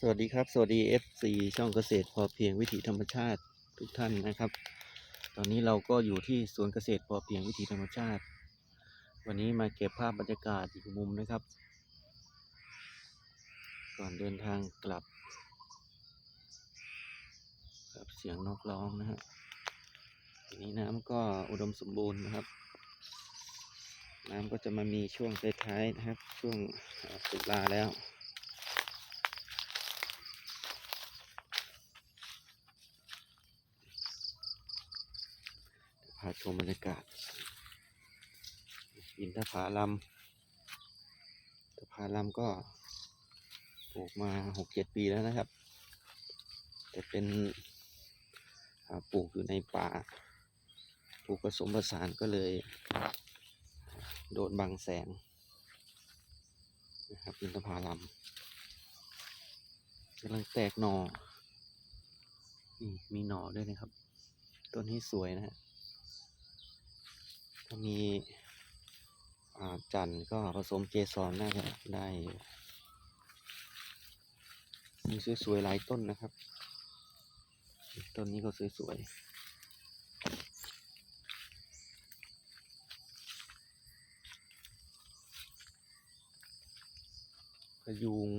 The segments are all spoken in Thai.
สวัสดีครับ สวัสดี FC ช่องเกษตรพอเพียงวิถีธรรมชาติทุกท่านนะครับ ตอนนี้เราก็อยู่ที่สวนเกษตรพอเพียงวิถีธรรมชาติ วันนี้มาเก็บภาพบรรยากาศอีกมุมนะครับ ก่อนเดินทางกลับครับเสียงนกร้องนะฮะทีนี้น้ำก็อุดมสมบูรณ์นะครับ น้ำก็จะมามีช่วงท้ายๆนะครับ ช่วงตุลาแล้ว พาชมบรรยากาศ อินทผาลัมอินทผาลัมก็ปลูกมาหกเจ็ดปีแล้วนะครับ แต่เป็นปลูกอยู่ในป่า ปลูกผสมผสานก็เลย โดนบังแสงนะครับอินทผาลัมกำลังแตกหนอ่อนี่มีหน่อด้วยนะครับ ต้นนี้สวยนะฮะ มีจันทร์ก็ผสมเกสรน่าจะได้มีสวยๆหลายต้นนะครับ ต้นนี้ก็สวยๆพะยูง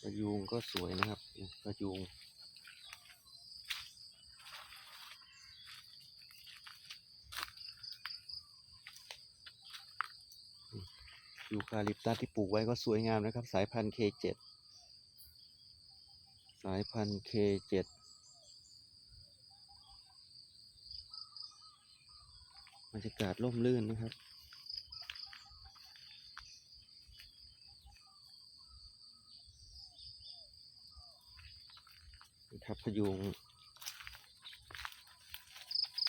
พะยูงก็สวยนะครับพะยูง ยูคาลิปตัสที่ปลูกไว้ก็สวยงามนะครับ สายพันธุ์ K7 สายพันธุ์ K7 บรรยากาศร่มรื่นนะครับนี่ครับพยุง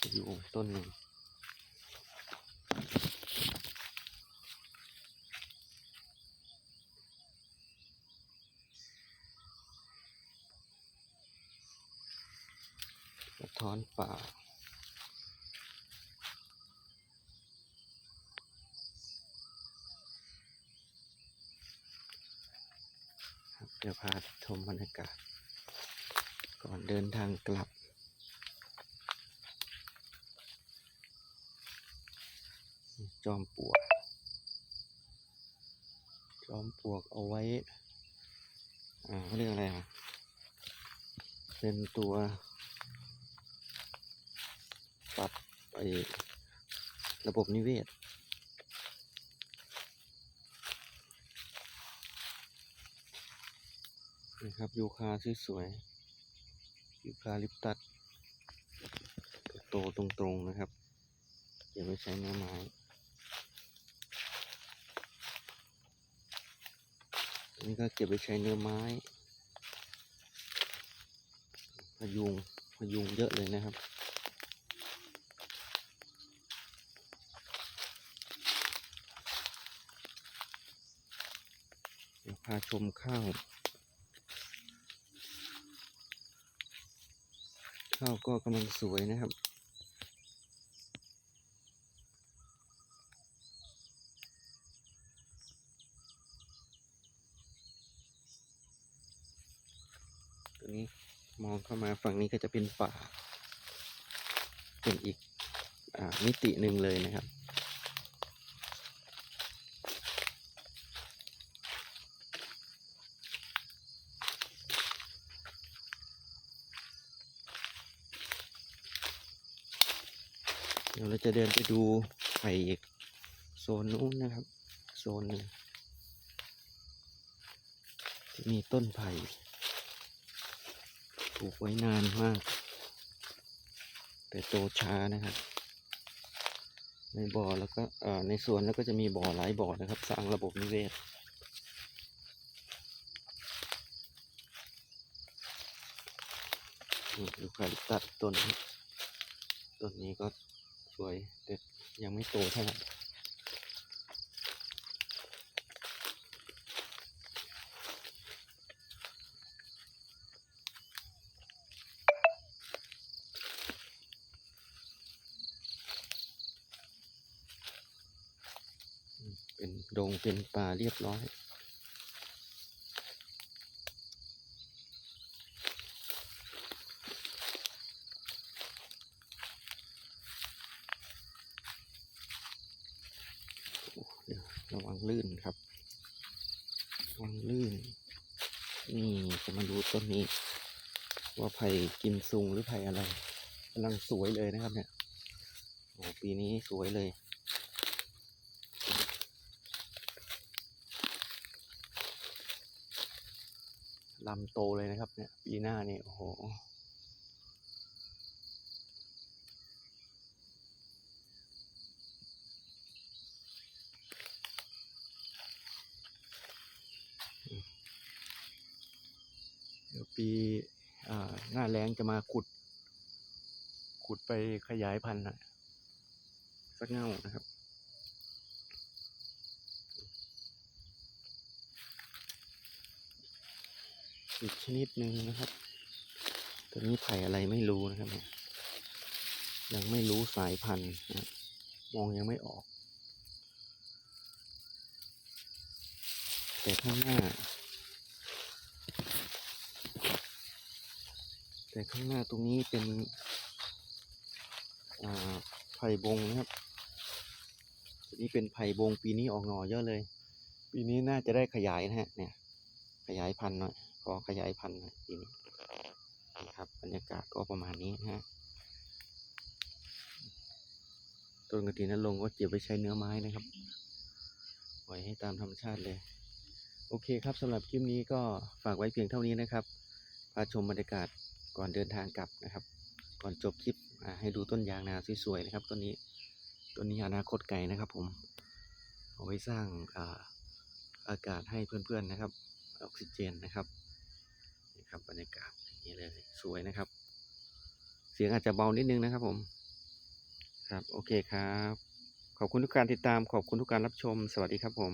พยุงต้นหนึ่ง กระท้อนป่า เดี๋ยวพาชมบรรยากาศ ก่อนเดินทางกลับจอมปลวก จอมปลวกเอาไว้ อ่าเขาเรียกอะไรอะ เป็นตัว ป รับไอระบบนิเวศนะครับยูคาสวยๆยูคาลิปตัสโตตรงๆนะครับเก็บไว้ใช้เนื้อไม้นนี้ก็เก็บไว้ใช้เนื้อไม้ พยุงพยุงเยอะเลยนะครับ เดี๋ยว พาชมข้าว ข้าวก็กำลังสวยนะครับตัวนี้มองเข้ามาฝั่งนี้ก็จะเป็นป่า เป็นอีกอมิติหนึ่งเลยนะครับ ดี๋ยวเราจะเดินไปดูไผ่อีกโซนนู้นนะครับ โซนหนึ่งที่มีต้นไผ่ปลูกไว้นานมาก แต่โตช้านะครับ ในบ่อแล้วก็ในสวนแล้วก็จะมีบ่อหลายบ่อนะครับ สร้างระบบนิเวศนี่ยูคาลิปตัสต้น ต้นนี้ก็ สวย แต่ยังไม่โตเท่าไหร่เป็นดงเป็นป่าเรียบร้อย วางลื่นครับระวังลื่น นี่จะมาดูต้นนี้ ว่าไผ่กินซุงหรือไผ่อะไรกำลังสวยเลยนะครับเนี่ยโอ้ปีนี้สวยเลยลำโตเลยนะครับเนี่ยปีหน้าเนี่ยโอ้โห ปีหน้าแล้งจะมาขุด ขุดไปขยายพันธุ์สักเง่านะครับอีกชนิดหนึ่งนะครับ ตัวนี้ไผ่อะไรไม่รู้นะครับเนี่ยยังไม่รู้สายพันธุ์นะมองยังไม่ออก แต่ข้างหน้า แต่ข้างหน้าตรงนี้เป็นไผ่บงนะครับนี้เป็นไผ่บงปีนี้ออกหน่อเยอะเลย ปีนี้น่าจะได้ขยายนะฮะ เนี่ย ขยายพันธุ์หน่อยขอขยายพันธุ์หน่อยปีนี้นะครับบรรยากาศก็ประมาณนี้นะฮะต้นกระถินนรงค์ก็เก็บไว้ใช้เนื้อไม้นะครับปล่อยให้ตามธรรมชาติเลย โอเคครับสำหรับคลิปนี้ก็ฝากไว้เพียงเท่านี้นะครับพาชมบรรยากาศ ก่อนเดินทางกลับนะครับ ก่อนจบคลิปให้ดูต้นยางนาสวยๆนะครับต้นนี้ต้นนี้อนาคตไกลนะครับ ผมเอาไว้สร้างอาอากาศให้เพื่อนๆนะครับ ออกซิเจนนะครับนี่ครับบรรยากาศอย่างนี้เลยสวยนะครับ เสียงอาจจะเบานิดนึงนะครับ ผมครับโอเคครับ ขอบคุณทุกการติดตามขอบคุณทุกการรับชม สวัสดีครับผม